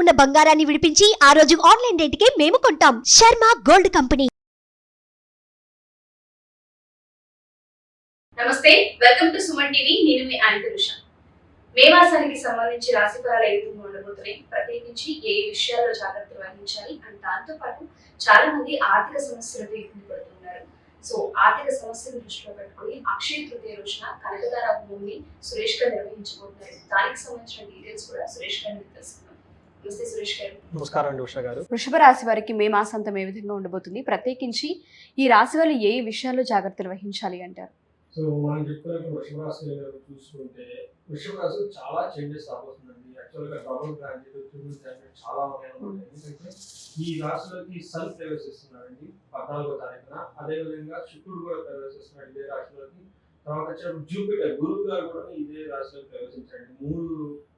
ఉన్న బంగారాన్ని విడిపించి ఆ రోజు ఆన్లైన్ రేటుకే మేము కొంటాం. Sharma gold company. నమస్తే వెల్కమ్ టు సుమన్ టీవీ. నేను మీ అనితరుష ఉష. మే మాసానికి సంబంధించి రాశి ఫలాలు ఏ విధంగా ఉండబోతున్నాయి? ప్రత్యేకించి ఏ విషయాల్లో జాగ్రత్త వహించాలి? అండ్ దాంతో పాటు చాలా మంది ఆర్థిక సమస్యలతో ఇబ్బంది పడుతున్నారు. సో ఆర్థిక సమస్యను దృష్టిలో పెట్టుకుని అక్షయ తృతీయ రోజున కనకదార భూమిని సురేష్ గారు నిర్వహించబోతున్నారు. దానికి సంబంధించిన డీటెయిల్స్ కూడా సురేష్ గారిని తెలుసుకుంటారు నమస్తే సురేష్ గారు. నమస్కారం అండి ఉషా గారు. వృషభ రాశి వారికి మే మాసాంతం ఏ విధంగా ఉండబోతుంది? ప్రత్యేకించి ఈ రాశి వాళ్ళు ఏ విషయాల్లో జాగ్రత్తలు వహించాలి అంటారు? సో మనం చెప్పుకున్నట్టు వృషభ రాశి చూసుకుంటే వృషభ రాశి చాలా చేంజెస్ రాబోతుందండి. యాక్చువల్గా డబుల్ ట్రిపుల్ చాలా ఎందుకంటే ఈ రాశిలోకి సన్ పద్నాలుగో తారీఖున. అదేవిధంగా శుక్రుడు కూడా ప్రవేశిస్తున్నాడు ఇదే రాశిలోకి. తర్వాత వచ్చేటప్పుడు జూపిటర్ గురువు గారు కూడా ఇదే రాశిలో ప్రవేశించండి. మూడు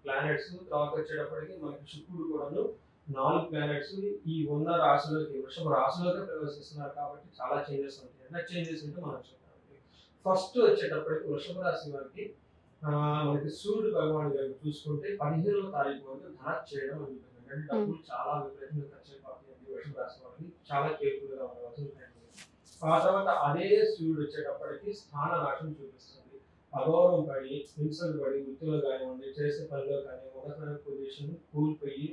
ప్లానెట్స్ తర్వాత వచ్చేటప్పటికి మనకి శుక్రుడు కూడాను నాలుగు ప్లానెట్స్ ఈ ఉన్న రాశిలోకి వృషభ రాశిలోకి ప్రవేశిస్తున్నారు కాబట్టి చాలా చేంజెస్ ఉంటాయి. ఎంత చేంజెస్ అంటే మనం చెప్పాలి ఫస్ట్ వచ్చేటప్పటికి వృషభ రాశి వారికి మనకి సూర్యుడు భగవాన్ గారు చూసుకుంటే పదిహేనవ తారీఖు వరకు ధన చేయడం అంటే డబ్బులు చాలా విపరీతంగా ఖర్చు అయిపోతుంది వృషభ రాశి వారికి. చాలా కేర్ఫుల్గా ఉండవలసి ఆ తర్వాత అదే సూర్యుడు వచ్చేటప్పటికి స్థాన రాశిని చూపిస్తుంది. అగౌరవం పడి హింసలు పడి వృత్తిలో కానివ్వండి చేసే పనిలో కానీ ఉన్నతమైన పొజిషన్ కూలిపోయి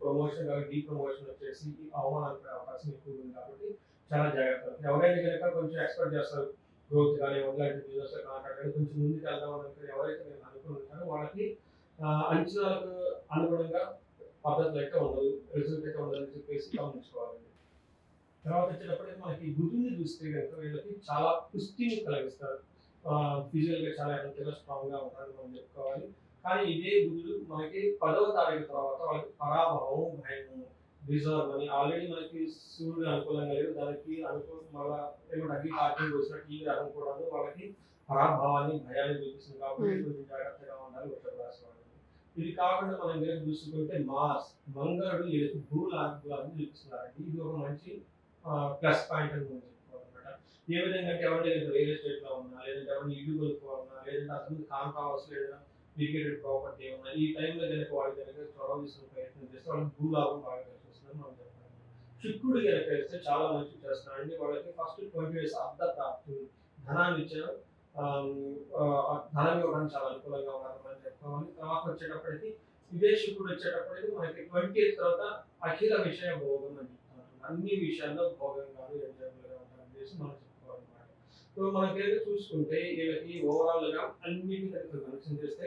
ప్రమోషన్ కానీ డీ ప్రమోషన్ వచ్చేసి ఈ పడే అవకాశం ఎక్కువ ఉంది కాబట్టి చాలా జాగ్రత్త ఎవరైనా కనుక కొంచెం ఎక్స్పెక్ట్ చేస్తారు గ్రోత్ కానీ ఇలాంటి బిజినెస్ కాంట్రాక్ట్ కానీ కొంచెం ముందుకు వెళ్దాం అనుకుంటే ఎవరైతే నేను అనుకుంటున్నారో వాళ్ళకి అంచనాలకు అనుగుణంగా పద్ధతులు అయితే ఉండదు రిజల్ట్ అయితే ఉండదు అని చెప్పేసి గమనించుకోవాలండి తర్వాత వచ్చేటప్పటికి మనకి బుద్ధుని చూస్తే కనుక వీళ్ళకి చాలా పుష్టిని కలిగిస్తారు. ఫిజికల్గా చాలా హెల్త్గా స్ట్రాంగ్గా ఉంటారని మనం చెప్పుకోవాలి. కానీ ఇదే బుద్ధుడు మనకి పదవ తారీఖు తర్వాత వాళ్ళకి పరాభవం భయం రిజర్వ్ అని ఆల్రెడీ మనకి సూర్యుడు అనుకూలంగా లేదు దానికి అనుకూల మళ్ళా ఏమంటే అగ్ని పార్కింగ్ వచ్చినట్టు ఈ కూడా వాళ్ళకి పరాభావాన్ని భయాన్ని చూపిస్తుంది కాబట్టి Hmm. కొంచెం జాగ్రత్తగా ఉండాలి వృషభ రాశి వాళ్ళు ఇది కాకుండా మనం కనుక చూసుకుంటే మార్స్ మంగళుడు వీళ్ళకి భూలాభాలను చూపిస్తున్నారండి. ఇది ఒక మంచి ప్లస్ పాయింట్ అని మనం చెప్పుకోవాలన్నమాట. ఏ విధంగా అంటే ఎవరైనా రియల్ ఎస్టేట్లో ఉన్నా లేదంటే ఎవరైనా ఇల్లు కొనుక్కోవాలన్నా లేదంటే అసలు కాన్ కావచ్చు లేదా లిక్విడెడ్ ప్రాపర్టీ ఉన్నా ఈ టైంలో కనుక వాళ్ళు కనుక చొరవ తీసుకునే ప్రయత్నం చేస్తే వాళ్ళకి భూలాభం బాగా కనిపిస్తుందని మనం చెప్పాలి. శుక్రుడు కనుక వేస్తే చాలా మంచి చేస్తున్నాడు అండి వాళ్ళకి ఫస్ట్ ట్వంటీ డేస్ అర్థ ప్రాప్తి ధనాన్ని ఇచ్చారు. ధనం ఇవ్వడం చాలా అనుకూలంగా ఉన్నారు మనం చెప్పుకోవాలి. తర్వాత వచ్చేటప్పటికి ఇదే శుక్రుడు వచ్చేటప్పటికి మనకి ట్వంటీ తర్వాత అఖిల విషయ భోగం అండి అన్ని విషయాల్లో భోగంగా ఎంజాయబుల్గా ఉంటారని చేసి మనం చెప్పుకోవాలన్నమాట. సో మనకైతే చూసుకుంటే వీళ్ళకి ఓవరాల్గా అన్నిటిని కనుక కనెక్షన్ చేస్తే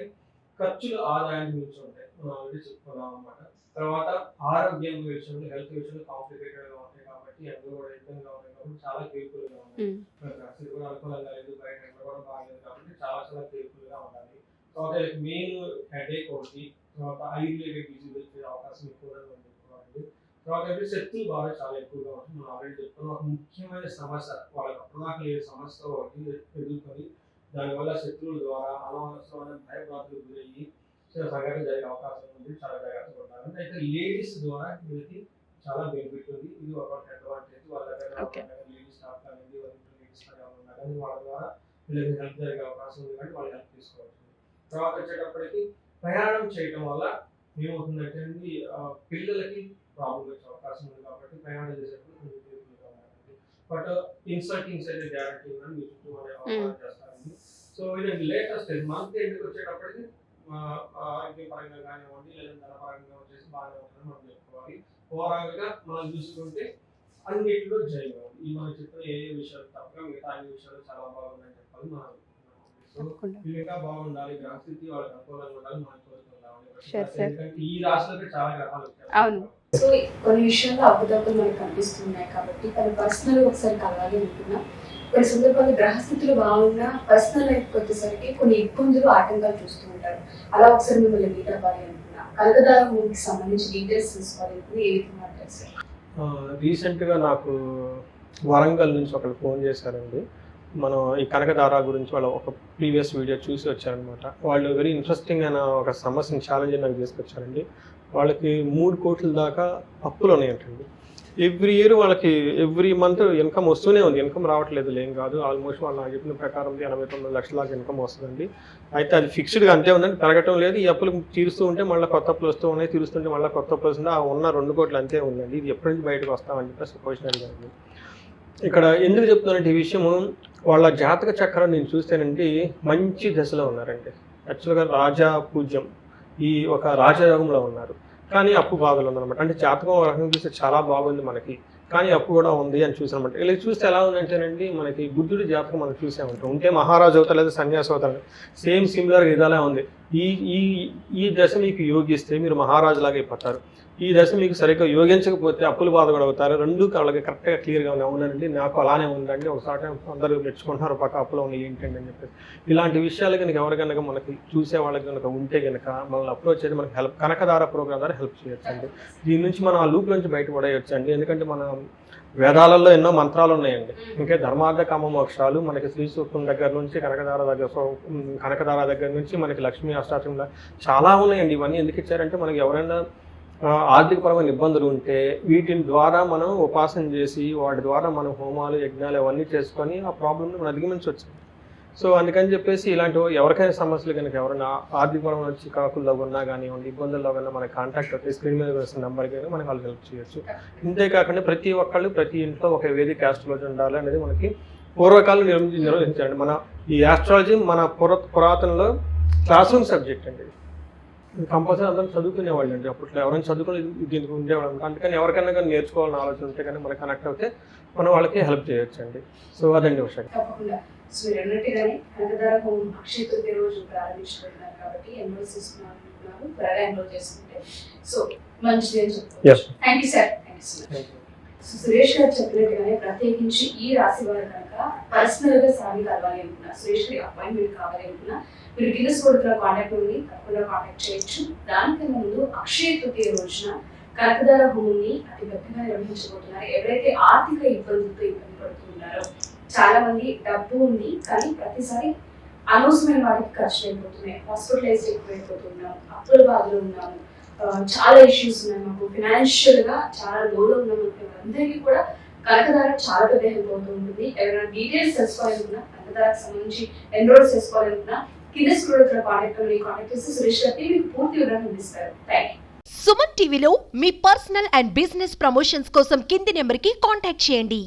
ఖర్చులు ఆదాయాన్ని మించి ఉంటాయి. మనం ఆల్రెడీ చెప్పుకున్నాం అనమాట తర్వాత ఆరోగ్యం విషయంలో హెల్త్ విషయంలో కాంప్లికేటెడ్గా ఉంటాయి కాబట్టి అందులో కూడా ఇబ్బందిగా ఉంటాయి కాబట్టి చాలా కేర్ఫుల్గా ఉంటాయి. పరిస్థితి కూడా అనుకూలంగా లేదు బయట ఎండ కూడా బాగలేదు కాబట్టి చాలా చాలా కేర్ఫుల్గా ఉండాలి. తర్వాత మెయిన్ హెడేక్ ఒకటి తర్వాత ఐ రిలేటెడ్ డిసీజ్ వచ్చే అవకాశం ఎక్కువగా చెప్పుకోవాలి తర్వాత అయితే బాగా చాలా ఎక్కువగా ఉంటుంది మనం ఆల్రెడీ చెప్తున్నాం. ఒక ముఖ్యమైన సమస్య వాళ్ళకి అప్పటిదాకా లేని సమస్య ఒకటి ఎదుర్కొని దానివల్ల శత్రువుల ద్వారా అనవసరమైన భయభ్రాంతులకు గురయ్యి సంఘటన జరిగే అవకాశం ఉంది. చాలా జాగ్రత్తగా ఉండాలి అయితే లేడీస్ ద్వారా వీళ్ళకి చాలా బెనిఫిట్ ఉంది. ఇది ఒక అడ్వాంటేజ్ వాళ్ళ. దగ్గర లేడీస్ స్టాఫ్ లేడీస్ ఉన్నా కానీ వాళ్ళ ద్వారా వీళ్ళకి హెల్ప్ జరిగే అవకాశం ఉంది. కానీ వాళ్ళు హెల్ప్ తీసుకోవచ్చు. తర్వాత వచ్చేటప్పటికి ప్రయాణం చేయడం వల్ల ఏమవుతుందంటే అండి, పిల్లలకి ప్రాబ్లం వచ్చే అవకాశం ఉంది కాబట్టి ప్రయాణం చేసేటప్పుడు కొంచెం బట్ ఇన్సల్టింగ్స్ అయితే గ్యారంటీ ఉందని మీ చుట్టూ చేస్తారండి. సో ఇది లేటెస్ట్ మంత్ ఎండ్కి వచ్చేటప్పటికి ఆ, ఆరోగ్య పరంగా కానివ్వండి లేదా ధన పరంగా వచ్చేసి బాగానే ఉంటుందని మనం చెప్పుకోవాలి. ఓవరాల్గా మనం చూసుకుంటే అన్నిటిలో జయం ఈ మనం చెప్పిన ఏ ఏ విషయాలు తప్పగా మిగతా అన్ని విషయాలు చాలా బాగున్నాయని చెప్పాలి మనం తప్పకుండా. బాగుండాలి. ఈ చాలా. అవును. సో కొన్ని విషయాల్లో అప్పుదప్పులు మనకు కనిపిస్తున్నాయి కాబట్టి తన పర్సనల్ ఒకసారి కలవాలి అనుకున్నా. కొన్ని సందర్భాల్లో గ్రహస్థితులు బాగున్నా పర్సనల్ లైఫ్ వచ్చేసరికి కొన్ని ఇబ్బందులు ఆటంకాలు చూస్తూ ఉంటారు. అలా ఒకసారి మిమ్మల్ని మీట్ అవ్వాలి అనుకున్నా. కనకదార మూవీకి సంబంధించి డీటెయిల్స్ తీసుకోవాలి అనుకున్నా. ఏ విధంగా అంటారు సార్ రీసెంట్గా నాకు వరంగల్ నుంచి ఒకరు ఫోన్ చేశారండి. మనం ఈ కనకదార గురించి వాళ్ళ ఒక ప్రీవియస్ వీడియో చూసి వచ్చారనమాట. వాళ్ళు వెరీ ఇంట్రెస్టింగ్ అయిన ఒక సమస్యని ఛాలెంజ్ నాకు తీసుకొచ్చారండి. వాళ్ళకి మూడు కోట్ల దాకా అప్పులు ఉన్నాయంటండి. ఎవ్రీ ఇయర్ వాళ్ళకి ఎవ్రీ మంత్ ఇన్కమ్ వస్తూనే ఉంది. ఇన్కమ్ రావట్లేదు ఏం కాదు. ఆల్మోస్ట్ వాళ్ళు నాకు చెప్పిన ప్రకారం ఎనభై తొమ్మిది లక్షల దాకా ఇన్కమ్ వస్తుందండి. అయితే అది ఫిక్స్డ్గా అంతే ఉందండి. పెరగటం లేదు. ఈ అప్పులు తీరుస్తూ ఉంటే మళ్ళీ కొత్త అప్పులు వస్తూ ఉన్నాయి. తీరుస్తుంటే మళ్ళీ కొత్త అప్పులు వస్తుంటే ఆ ఉన్న రెండు కోట్లు అంతే ఉందండి. ఇది ఎప్పటి నుంచి బయటకు వస్తామని చెప్పేసి క్వశ్చన్ అడిగాను ఇక్కడ ఎందుకు చెప్తున్నానంటే ఈ విషయము వాళ్ళ జాతక చక్రం నేను చూస్తేనండి మంచి దశలో ఉన్నారండి. యాక్చువల్గా రాజా పూజ్యం ఈ ఒక రాజయోగంలో ఉన్నారు. కానీ అప్పు బాధలు ఉందన్నమాట. అంటే జాతకం ఒక రకంగా చూస్తే చాలా బాగుంది మనకి. కానీ అప్పు కూడా ఉంది అని చూసానమాట ఇలా చూస్తే ఎలా ఉందంటేనండి మనకి బుద్ధుడి జాతకం మనం చూసామంటాం ఉంటే మహారాజు అవుతా లేదా సన్యాసి అవుతారు. సేమ్ సిమిలర్ ఇదాలే ఉంది. ఈ ఈ ఈ దశ మీకు యోగిస్తే మీరు మహారాజులాగా అయిపోతారు ఈ దశ మీకు సరిగ్గా యోగించకపోతే అప్పులు బాధ కూడా అవుతారు రెండు వాళ్ళకి కరెక్ట్గా క్లియర్గా ఉన్నాయి అవునండి నాకు అలానే ఉందండి. ఒకసారి అందరూ మెచ్చుకుంటున్నారు పక్క అప్పులో ఉన్నాయి ఏంటండి అని చెప్పేసి. ఇలాంటి విషయాలు కనుక ఎవరు కనుక మనకి చూసే వాళ్ళకి కనుక ఉంటే కనుక మనల్ని అప్రోచ్ చేసి మనకి హెల్ప్ కనకదార ప్రోగ్రామ్ ద్వారా హెల్ప్ చేయొచ్చండి. దీని నుంచి మనం ఆ లూప్ నుంచి బయటపడేయచ్చు అండి ఎందుకంటే మన వేదాలలో ఎన్నో మంత్రాలు ఉన్నాయండి. ఇంకా ధర్మార్థ కామ మోక్షాలు మనకి శ్రీ సూక్తం దగ్గర నుంచి కనకదార దగ్గర కనకదార దగ్గర నుంచి మనకి లక్ష్మీ అష్టాచంలో చాలా ఉన్నాయండి. ఇవన్నీ ఎందుకు ఇచ్చారంటే మనకి ఎవరైనా ఆర్థికపరమైన ఇబ్బందులు ఉంటే వీటిని ద్వారా మనం ఉపాసన చేసి వాటి ద్వారా మనం హోమాలు యజ్ఞాలు అవన్నీ చేసుకొని ఆ ప్రాబ్లమ్ని మనం అధిగమించవచ్చు. సో అందుకని చెప్పేసి ఇలాంటి ఎవరికైనా సమస్యలు కనుక ఎవరైనా ఆర్థిక వచ్చి కాకుల్లో ఉన్నా కానివ్వండి ఇబ్బందుల్లో కన్నా మన కాంటాక్ట్ అయితే స్క్రీన్ మీద వేసిన నెంబర్ కానీ మనకి వాళ్ళు హెల్ప్ చేయొచ్చు. ఇంతేకాకుండా ప్రతి ఒక్కళ్ళు ప్రతి ఇంట్లో ఒక వేదిక ఆస్ట్రాలజీ ఉండాలి అనేది మనకి పూర్వకాలం నిర్మించి నిర్వహించండి మన ఈ ఆస్ట్రాలజీ మన పుర పురాతనలో క్లాస్ రూమ్ సబ్జెక్ట్ అండి. కంపల్సరీ అందరం చదువుకునేవాళ్ళు అండి అప్పట్లో ఎవరైనా చదువుకుని దీనికి ఉండేవాళ్ళు. అందుకని ఎవరికైనా కానీ నేర్చుకోవాలని ఆలోచన ఉంటే కానీ మనకి కనెక్ట్ అవుతే మనం వాళ్ళకి హెల్ప్ చేయొచ్చు అండి సో అదండి తప్పకుండా. సో మీరు అన్నట్టుగానే కనకదార హోమ్ అక్షయ తృతీయ రోజు ప్రారంభించబడినారు కాబట్టి ఎన్రోల్ చేసుకున్నారు త్వరగా ఎన్రోల్ చేసుకుంటే. సో మంచిది అని చెప్తాను. Thank you sir thank you so much Suresh గారు చెప్పినట్టుగానే ప్రత్యేకించి ఈ రాశి వారు కనుక పర్సనల్గా సాగి కలవాలి అనుకున్నా సురేష్ గారి అపాయింట్మెంట్ కావాలి అనుకున్నా మీరు కింద కొడుతున్న కాంటాక్ట్ ఉంది తప్పకుండా కాంటాక్ట్ చేయొచ్చు. దానికన్నా ముందు అక్షయ తృతీయ రోజున కనకదార భూమిని అతి పెద్దగా నిర్వహించబోతున్నారు. ఎవరైతే ఆర్థిక ఇబ్బందులతో ఇబ్బంది పడుతున్నారో చాలా మంది డబ్బు ఉంది కానీ ప్రతిసారి అనవసరమైన వాటికి ఖర్చు అయిపోతున్నాయి. హాస్పిటలైజ్ ఎక్కువైపోతున్నాం అప్పుల బాధలు ఉన్నాము. చాలా ఇష్యూస్ ఉన్నాయి మాకు. ఫినాన్షియల్గా చాలా లోలో ఉన్నాం అందరికీ కూడా కనకదార చాలా పెద్ద హెల్ప్ అవుతూ ఉంటుంది ఎవరైనా డీటెయిల్స్ తెలుసుకోవాలనుకున్నా కనకదారకు సంబంధించి ఎన్రోల్ చేసుకోవాలనుకున్నా కింద స్కూల్ కాంటాక్ట్ కాంటాక్ట్ చేసి సురేష్ గారికి మీకు పూర్తి వివరాలు అందిస్తారు. థ్యాంక్ యూ సుమన్ టీవీలో మీ పర్సనల్ అండ్ బిజినెస్ ప్రమోషన్స్ కోసం కింది నెంబర్కి కాంటాక్ట్ చేయండి.